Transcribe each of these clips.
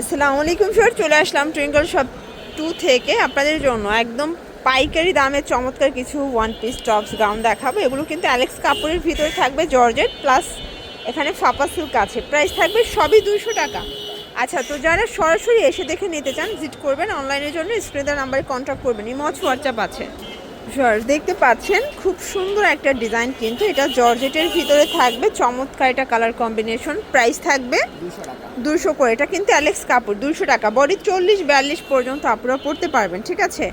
আসসালামু আলাইকুম স্যার চলে আসলাম টুইঙ্কল শপ টু থেকে। আপনাদের জন্য একদম পাইকারি দামে চমৎকার কিছু ওয়ান পিস টপস গাউন দেখাবো। এগুলো কিন্তু অ্যালেক্স কাপড়ের ভিতরে থাকবে জর্জেট প্লাস এখানে ফাপা সিল্ক আছে। প্রাইস থাকবে সবই দুশো টাকা। আচ্ছা তো যারা সরাসরি এসে দেখে নিতে চান ভিজিট করবেন। অনলাইনের জন্য স্ক্রিনের নাম্বারে কন্ট্যাক্ট করবেন। ইমজ হোয়াটসঅ্যাপ আছে। জর্জ দেখতে পাচ্ছেন, খুব সুন্দর একটা ডিজাইন কিন্তু এটা জর্জেটের ভিতরে থাকবে, চমৎকার এটা কালার কম্বিনেশন প্রাইস থাকবে দুশো করে এটা কিন্তু অ্যালেক্স কাপড় দুশো টাকা। বডি চল্লিশ, বিয়াল্লিশ পর্যন্ত আপনারা পড়তে পারবেন, ঠিক আছে?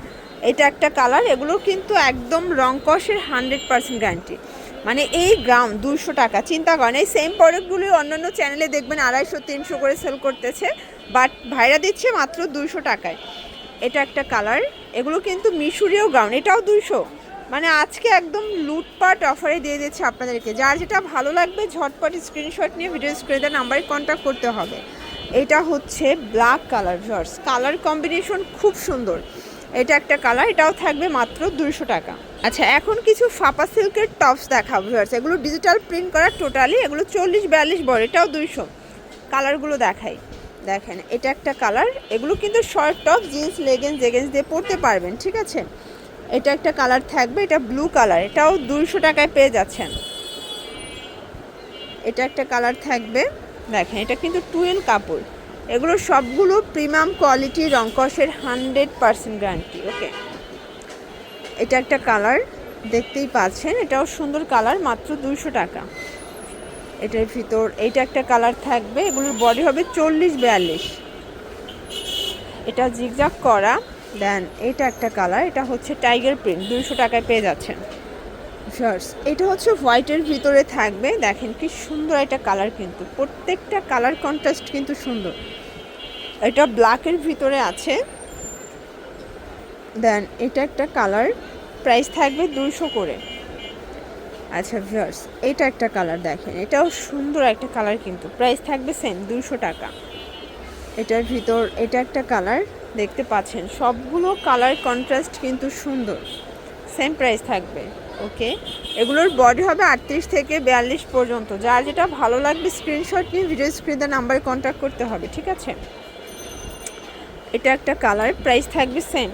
এটা একটা কালার এগুলো কিন্তু একদম রং কষের হান্ড্রেড পার্সেন্ট গ্যারান্টি মানে এই গ্রাম দুশো টাকা, চিন্তা করেন, এই সেম প্রোডাক্টগুলি অন্যান্য চ্যানেলে দেখবেন আড়াইশো, তিনশো করে সেল করতেছে বাট ভাইরা দিচ্ছে মাত্র দুশো টাকায়। এটা একটা কালার এগুলো কিন্তু মিশুরিও গাউন এটাও দুইশো। মানে আজকে একদম লুটপাট অফারে দিয়ে দিচ্ছে আপনাদেরকে। যার যেটা ভালো লাগবে, ঝটপট স্ক্রিনশট নিয়ে ভিডিও স্ক্রিনের নাম্বারে কন্ট্যাক্ট করতে হবে। এটা হচ্ছে black colour versus colour combination খুব সুন্দর। এটা একটা কালার এটাও থাকবে মাত্র দুইশো টাকা। আচ্ছা এখন কিছু ফাপা সিল্কের টপস দেখাবো ভার্স এগুলো ডিজিটাল প্রিন্ট করা টোটালি এগুলো চল্লিশ, বিয়াল্লিশ বড়, এটাও দুইশো। কালারগুলো দেখাই। দেখেন, এটা একটা কালার এগুলো কিন্তু short top jeans leggings jeggings দিয়ে পরতে পারবেন, ঠিক আছে? এটা একটা কালার থাকবে, এটা ব্লু কালার এটাও দুইশো টাকায় পেয়ে যাচ্ছেন। এটা একটা কালার থাকবে, দেখেন, এটা কিন্তু টুয়েল কাপড়। এগুলো সবগুলো প্রিমিয়াম কোয়ালিটি রংকসের হান্ড্রেড পারসেন্ট গ্যারান্টি ওকে এটা একটা কালার দেখতেই পাচ্ছেন, এটাও সুন্দর কালার মাত্র দুইশো টাকা। এটার ভিতর, এইটা একটা কালার থাকবে, এগুলোর বডি হবে চল্লিশ বিয়াল্লিশ। এটা জিগজাগ করা দেন এটা একটা কালার এটা হচ্ছে টাইগার প্রিন্ট দুইশো টাকায় পেয়ে যাচ্ছেন। শার্টস এটা হচ্ছে হোয়াইটের ভিতরে থাকবে, দেখেন কি সুন্দর একটা কালার কিন্তু, প্রত্যেকটা কালার কন্ট্রাস্ট কিন্তু সুন্দর। এটা ব্ল্যাকের ভিতরে আছে দেন এটা একটা কালার প্রাইস থাকবে দুইশো করে। আচ্ছা ভিউয়ার্স এটা একটা কালার দেখেন। এটাও সুন্দর একটা কালার কিন্তু। প্রাইস থাকবে সেম দুশো টাকা। এটার ভিতর, এটা একটা কালার দেখতে পাচ্ছেন। সবগুলো কালার কন্ট্রাস্ট কিন্তু সুন্দর। সেম প্রাইস থাকবে ওকে এগুলোর বডি হবে আটত্রিশ থেকে বিয়াল্লিশ পর্যন্ত। যার যেটা ভালো লাগবে স্ক্রিনশট নিয়ে ভিডিও স্ক্রিনের নাম্বারে কন্ট্যাক্ট করতে হবে, ঠিক আছে? এটা একটা কালার প্রাইস থাকবে সেম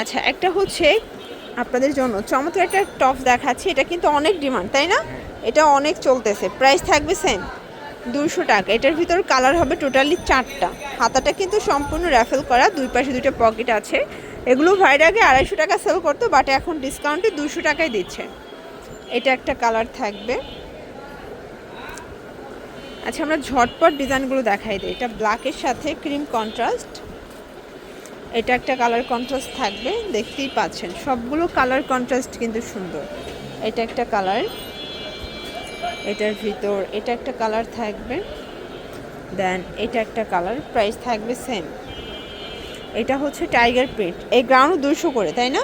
আচ্ছা একটা হচ্ছে আপনাদের জন্য। চমৎকার একটা টপ দেখাচ্ছি, এটা কিন্তু অনেক ডিমান্ড, তাই না? এটা অনেক চলতেছে। প্রাইস থাকবে সেম দুশো টাকা। এটার ভিতর কালার হবে টোটালি চারটা। হাতাটা কিন্তু সম্পূর্ণ র্যাফেল করা, দুই পাশে দুইটা পকেট আছে। এগুলো ভাইয়ের আগে আড়াইশো টাকা সেল করতো বাট এখন ডিসকাউন্টে দুশো টাকায় দিচ্ছে। এটা একটা কালার থাকবে। আচ্ছা আমরা ঝটপট ডিজাইনগুলো দেখাই দিই। এটা ব্ল্যাকের সাথে ক্রিম কন্ট্রাস্ট এটা একটা কালার কন্ট্রাস্ট থাকবে, দেখতেই পাচ্ছেন। সবগুলো কালার কন্ট্রাস্ট কিন্তু সুন্দর। এটা একটা কালার এটার ভিতর এটা একটা কালার থাকবে দেন এটা একটা কালার প্রাইস থাকবে সেম এটা হচ্ছে টাইগার প্রিন্ট এই গ্রাউন্ড দুশো করে, তাই না?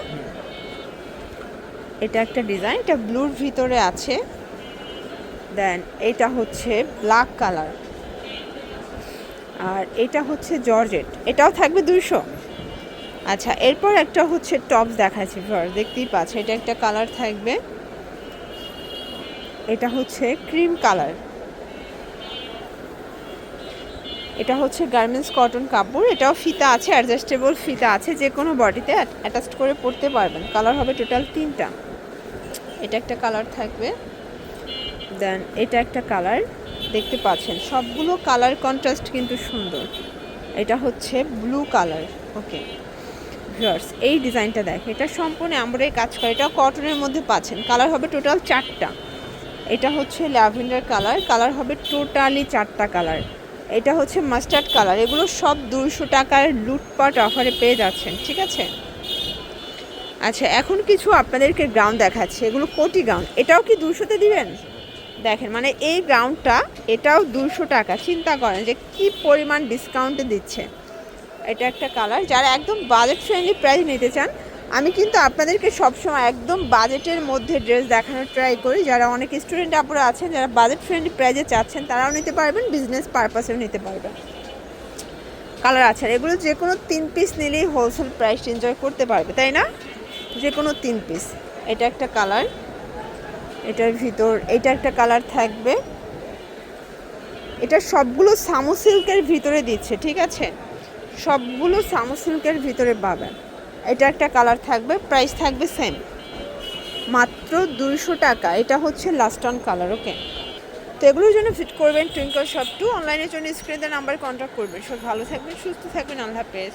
এটা একটা ডিজাইন এটা ব্লুর ভিতরে আছে। দেন এটা হচ্ছে ব্ল্যাক কালার আর এটা হচ্ছে জর্জেট এটাও থাকবে দুশো আচ্ছা এরপর একটা হচ্ছে টপস দেখাচ্ছি ফর দেখতেই পাচ্ছে এটা একটা কালার থাকবে। এটা হচ্ছে ক্রিম কালার। এটা হচ্ছে গার্মেন্টস কটন কাপড়, এটাও ফিতা আছে অ্যাডজাস্টেবল ফিতা আছে, যে কোনো বডিতে অ্যাটাচড করে পরতে পারবেন। কালার হবে টোটাল তিনটা। এটা একটা কালার থাকবে। দেন এটা একটা কালার, দেখতে পাচ্ছেন, সবগুলো কালার কন্ট্রাস্ট কিন্তু সুন্দর। এটা হচ্ছে ব্লু কালার, ওকে। ভিউয়ার্স এই ডিজাইনটা দেখ, এটা সম্পূর্ণ আমরাই কাজ করে এটা কটনের মধ্যে পাচ্ছেন। কালার হবে টোটাল চারটা। এটা হচ্ছে ল্যাভেন্ডার কালার কালার হবে টোটালি চারটা কালার এটা হচ্ছে মাস্টার্ড কালার এগুলো সব দুশো টাকার লুটপাট অফারে পেয়ে যাচ্ছেন, ঠিক আছে? আচ্ছা এখন কিছু আপনাদেরকে গ্রাউন্ড দেখাচ্ছে, এগুলো কোটি গ্রাউন্ড এটাও কি দুশোতে দিবেন? দেখেন মানে এই গ্রাউন্ডটা এটাও দুশো টাকা, চিন্তা করেন যে কি পরিমাণ ডিসকাউন্টে দিচ্ছে। এটা একটা কালার। যারা একদম বাজেট ফ্রেন্ডলি প্রাইস নিতে চান, আমি কিন্তু আপনাদেরকে সবসময় একদম বাজেটের মধ্যে ড্রেস দেখানোর ট্রাই করি। যারা অনেক স্টুডেন্ট আপুরা আছেন, যারা বাজেট ফ্রেন্ডলি প্রাইজে চাচ্ছেন, তারাও নিতে পারবেন বিজনেস পারপাসেও নিতে পারবেন। কালার আছে। এগুলো যে কোনো তিন পিস নিলেই হোলসেল প্রাইস এনজয় করতে পারবে, তাই না? যে কোনো তিন পিস এটা একটা কালার। এটার ভিতর, এটা একটা কালার থাকবে। এটা সবগুলো সামো সিল্কের ভিতরে দিচ্ছে, ঠিক আছে? সবগুলো সামো সিল্কের ভিতরে পাবেন। এটা একটা কালার থাকবে, প্রাইস থাকবে সেম মাত্র দুইশো টাকা, এটা হচ্ছে লাস্ট অন কালার ওকে তো এগুলোর জন্য ফিট করবেন টুইঙ্কল শপ টু অনলাইনের জন্য স্ক্রিনের নাম্বার কন্ট্যাক্ট করবেন। সব ভালো থাকবেন, সুস্থ থাকবেন, আল্লাহ হাফেজ।